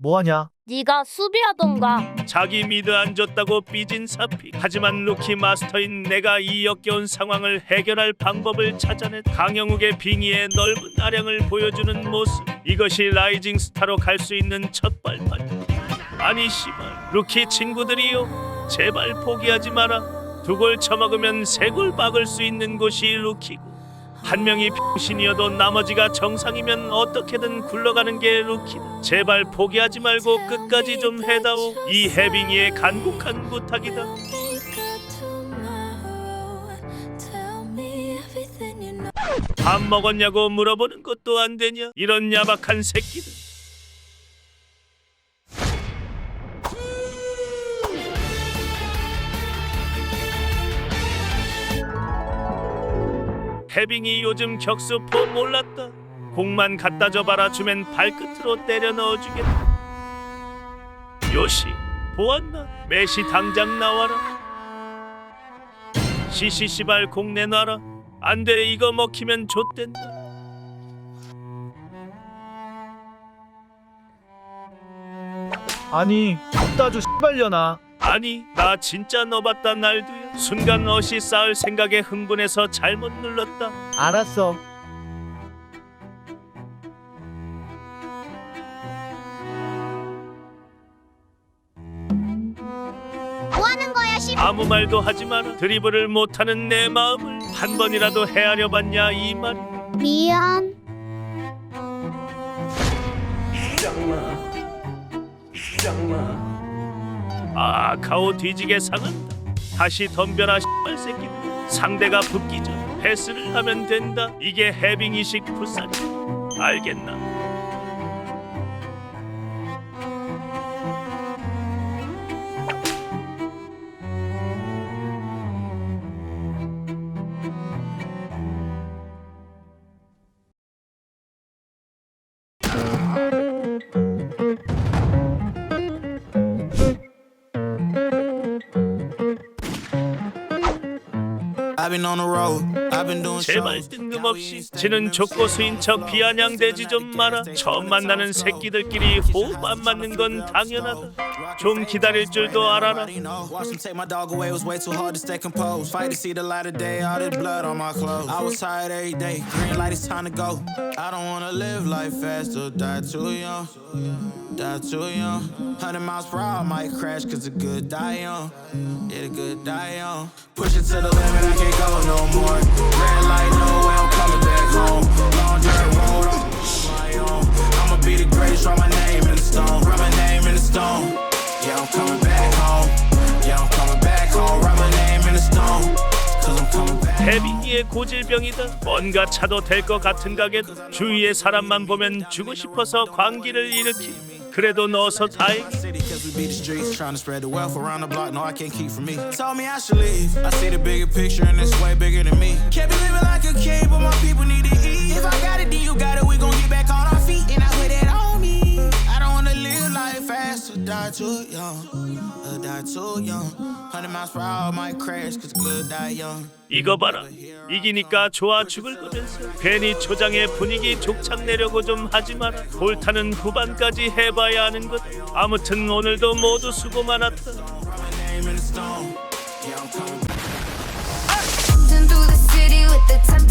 뭐하냐? 네가 수비하던가. 자기 미드 안 줬다고 삐진 사피. 하지만 루키 마스터인 내가 이 역겨운 상황을 해결할 방법을 찾아낸 강영욱의 빙의에 넓은 아량을 보여주는 모습. 이것이 라이징 스타로 갈 수 있는 첫 발판. 아니 씨발. 루키 친구들이요. 제발 포기하지 마라. 두 골 쳐먹으면 세 골 박을 수 있는 곳이 루키고 한 명이 병신이어도 나머지가 정상이면 어떻게든 굴러가는 게 루키다. 제발 포기하지 말고 끝까지 좀 해다오. 이 해빙이의 간곡한 부탁이다. 밥 먹었냐고 물어보는 것도 안 되냐? 이런 야박한 새끼들. 해빙이 요즘 격수포 몰랐다. 공만 갖다 줘봐라 주면 발끝으로 때려 넣어주겠다. 요시 보았나? 메시 당장 나와라. 시시시발 공 내놔라. 안 돼 이거 먹히면 좆된다. 아니 따주 씨발려나 아니 나 진짜 넣어봤다 날두야. 순간 어시 쌓을 생각에 흥분해서 잘못 눌렀다. 알았어 뭐 하는 거야, 씨? 아무 말도 하지 마라. 드리블을 못하는 내 마음을 한 번이라도 헤아려 봤냐 이 말. 미안. 아 가오 뒤지게 상한다. 다시 덤벼라 씨발 새끼. 상대가 붙기 전 패스를 하면 된다. 이게 해빙이식 풋살이야. 알겠나 제발. 뜬금없이 지는 족고수인 척 비아냥대지 좀 마라. 처음 만나는 새끼들끼리 호흡 안 맞는 건 당연하다 좀 기다릴 줄도 알아라 Already know. Watch them take my dog away. It was way too hard to stay composed. Fight to see the light of day. All this blood on my clothes. I was tired every day. Green light, it's time to go. I don't wanna live life fast or die too young. Die too young. 100 miles per hour, I might crash cause the good die young. Yeah, the good die young. Push it to the limit, I can't go no more. Red light, no way, I'm coming back home. Long dirt 해빙이의 고질병이다 뭔가 차도 될 것 같은 가게도 주위의 사람만 보면 주고 싶어서 광기를 일으키 그래도 넣어서 다행 city cause we beat the streets trying to spread the wealth around the block no I can't keep from me told me I should leave I see the bigger picture and it's way bigger than or die too young or die too young 100 miles per hour might crash cause good die young 이거 봐라 이기니까 좋아 죽을 거면서 괜히 초장의 분위기 족착 내려고 좀 하지 마라 볼타는 후반까지 해봐야 하는 것 아무튼 오늘도 모두 수고 많았다 my name in the stone yeah I'm coming back through the city with the top